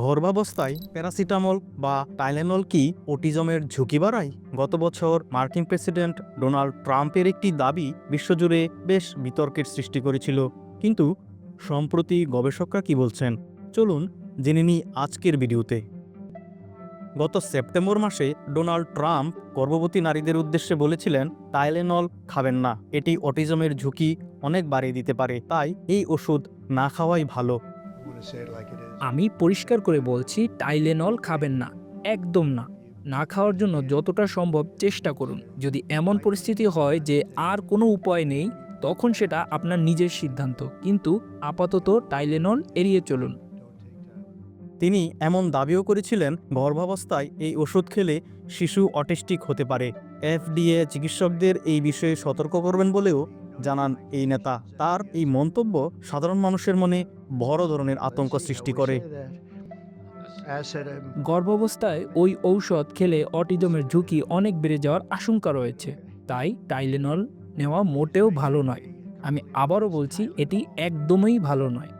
গর্ভাবস্থায় প্যারাসিটামল বা টাইলেনল কি অটিজমের ঝুঁকি বাড়ায়? গত বছর মার্কিন প্রেসিডেন্ট ডোনাল্ড ট্রাম্পের একটি দাবি বিশ্বজুড়ে বেশ বিতর্কের সৃষ্টি করেছিল। কিন্তু সম্প্রতি গবেষকরা কি বলছেন? চলুন জেনে নিই আজকের ভিডিওতে। গত সেপ্টেম্বর মাসে ডোনাল্ড ট্রাম্প গর্ভবতী নারীদের উদ্দেশ্যে বলেছিলেন, টাইলেনল খাবেন না, এটি অটিজমের ঝুঁকি অনেক বাড়িয়ে দিতে পারে, তাই এই ওষুধ না খাওয়াই ভালো। আমি পরিষ্কার করে বলছি, টাইলেনল খাবেন না, একদম না। না খাওয়ার জন্য যতটা সম্ভব চেষ্টা করুন। যদি এমন পরিস্থিতি হয় যে আর কোনো উপায় নেই, তখন সেটা আপনার নিজের সিদ্ধান্ত। কিন্তু আপাতত টাইলেনল এড়িয়ে চলুন। তিনি এমন দাবিও করেছিলেন, গর্ভাবস্থায় এই ওষুধ খেলে শিশু অটিস্টিক হতে পারে। এফডিএ চিকিৎসকদের এই বিষয়ে সতর্ক করবেন বলেও জানান এই নেতা। তার এই মন্তব্য সাধারণ মানুষের মনে বড় ধরনের আতঙ্ক সৃষ্টি করে। গর্ভাবস্থায় ওই ঔষধ খেলে অটিজমের ঝুঁকি অনেক বেড়ে যাওয়ার আশঙ্কা রয়েছে। তাই টাইলেনল নেওয়া মোটেও ভালো নয়। আমি আবারও বলছি এটি একদমই ভালো নয়।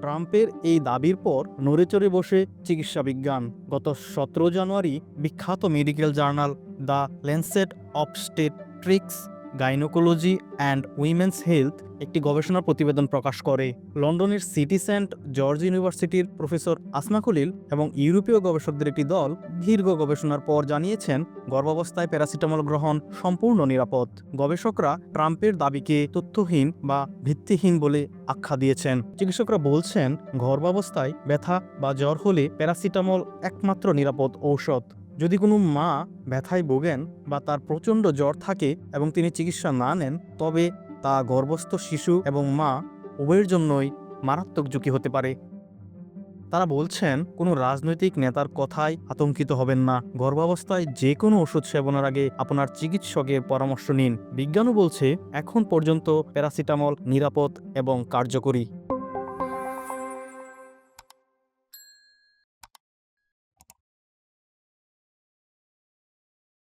ট্রাম্পের এই দাবির পর নড়েচড়ে বসে চিকিৎসা বিজ্ঞান। গত সতেরো জানুয়ারি বিখ্যাত medical journal the Lancet obstetrics gynaecology and women's health একটি গবেষণা প্রতিবেদন প্রকাশ করে। লন্ডনের সিটি সেন্ট জর্জ ইউনিভার্সিটির প্রফেসর আসমা খলিল এবং ইউরোপীয় গবেষকদের একটি দল দীর্ঘ গবেষণার পর জানিয়েছেন, গর্ভাবস্থায় প্যারাসিটামল গ্রহণ সম্পূর্ণ নিরাপদ। গবেষকরা ট্রাম্পের দাবিকে তথ্যহীন বা ভিত্তিহীন বলে আখ্যা দিয়েছেন। চিকিৎসকরা বলছেন, গর্ভাবস্থায় ব্যথা বা জ্বর হলে প্যারাসিটামল একমাত্র নিরাপদ ঔষধ। যদি কোনো মা ব্যথায় ভোগেন বা তার প্রচণ্ড জ্বর থাকে এবং তিনি চিকিৎসা না নেন, তবে তা গর্ভস্থ শিশু এবং মা উভয়ের জন্যই মারাত্মক ঝুঁকি হতে পারে। তারা বলছেন, কোনো রাজনৈতিক নেতার কথায় আতঙ্কিত হবেন না। গর্ভাবস্থায় যে কোনো ওষুধ সেবনের আগে আপনার চিকিৎসকের পরামর্শ নিন। বিজ্ঞানও বলছে, এখন পর্যন্ত প্যারাসিটামল নিরাপদ এবং কার্যকরী।